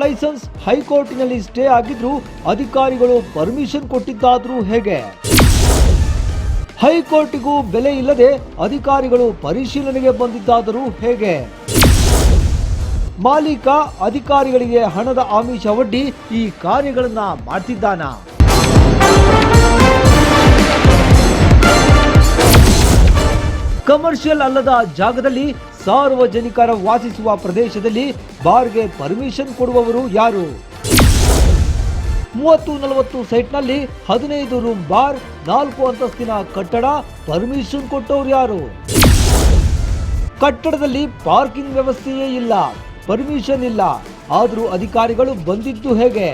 Licence ಹೈಕೋರ್ಟಿನಲ್ಲಿ stay ಆಗಿದ್ರು ಅಧಿಕಾರಿಗಳು permission ಕೊಟ್ಟಿದ್ದಾದ್ರೂ ಹೇಗೆ? ಹೈಕೋರ್ಟಿಗೂ ಬೆಲೆ ಇಲ್ಲದೆ ಅಧಿಕಾರಿಗಳು ಪರಿಶೀಲನೆಗೆ ಬಂದಿದ್ದಾದರೂ ಹೇಗೆ? ಮಾಲೀಕ ಅಧಿಕಾರಿಗಳಿಗೆ ಹಣದ ಆಮಿಷ ಒಡ್ಡಿ ಈ ಕಾರ್ಯಗಳನ್ನ ಮಾಡ್ತಿದ್ದಾನ? ಕಮರ್ಷಿಯಲ್ ಅಲ್ಲದ ಜಾಗದಲ್ಲಿ ಸಾರ್ವಜನಿಕರ ವಾಸಿಸುವ ಪ್ರದೇಶದಲ್ಲಿ ಬಾರ್ಗೆ ಪರ್ಮಿಷನ್ ಕೊಡುವವರು ಯಾರು? ಮೂವತ್ತು ನಲವತ್ತು ಸೈಟ್ನಲ್ಲಿ ಹದಿನೈದು ರೂಮ್ ಬಾರ್, ನಾಲ್ಕು ಅಂತಸ್ತಿನ ಕಟ್ಟಡ, ಪರ್ಮಿಷನ್ ಕೊಟ್ಟವರು ಯಾರು? ಕಟ್ಟಡದಲ್ಲಿ ಪಾರ್ಕಿಂಗ್ ವ್ಯವಸ್ಥೆಯೇ ಇಲ್ಲ, ಪರ್ಮಿಷನ್ ಇಲ್ಲ. ಆದರೂ ಅಧಿಕಾರಿಗಳು ಬಂದಿದ್ದು ಹೇಗೆ?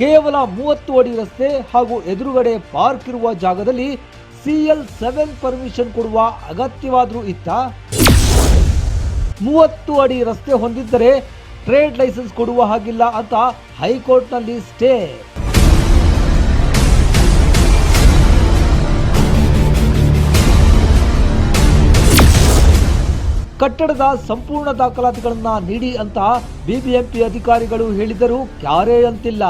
ಕೇವಲ ಮೂವತ್ತು ಅಡಿ ರಸ್ತೆ ಹಾಗೂ ಎದುರುಗಡೆ ಪಾರ್ಕ್ ಇರುವ ಜಾಗದಲ್ಲಿ ಸಿಎಲ್ ಸೆವೆನ್ ಪರ್ಮಿಷನ್ ಕೊಡುವ ಅಗತ್ಯವಾದರೂ ಇತ್ತ. ಮೂವತ್ತು ಅಡಿ ರಸ್ತೆ ಹೊಂದಿದ್ದರೆ ಟ್ರೇಡ್ ಲೈಸೆನ್ಸ್ ಕೊಡುವ ಹಾಗಿಲ್ಲ ಅಂತ ಹೈಕೋರ್ಟ್ನಲ್ಲಿ ಸ್ಟೇ. ಕಟ್ಟಡದ ಸಂಪೂರ್ಣ ದಾಖಲಾತಿಗಳನ್ನು ನೀಡಿ ಅಂತ ಬಿಬಿಎಂಪಿ ಅಧಿಕಾರಿಗಳು ಹೇಳಿದರೂ ಕ್ಯಾರೇ ಅಂತಿಲ್ಲ.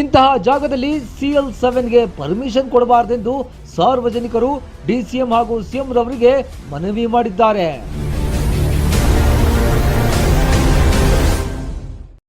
ಇಂತಹ ಜಾಗದಲ್ಲಿ ಸಿಎಲ್ ಸೆವೆನ್ಗೆ ಪರ್ಮಿಷನ್ ಕೊಡಬಾರದೆಂದು ಸಾರ್ವಜನಿಕರು ಡಿಸಿಎಂ ಹಾಗೂ ಸಿಎಂ ರವರಿಗೆ ಮನವಿ ಮಾಡಿದ್ದಾರೆ.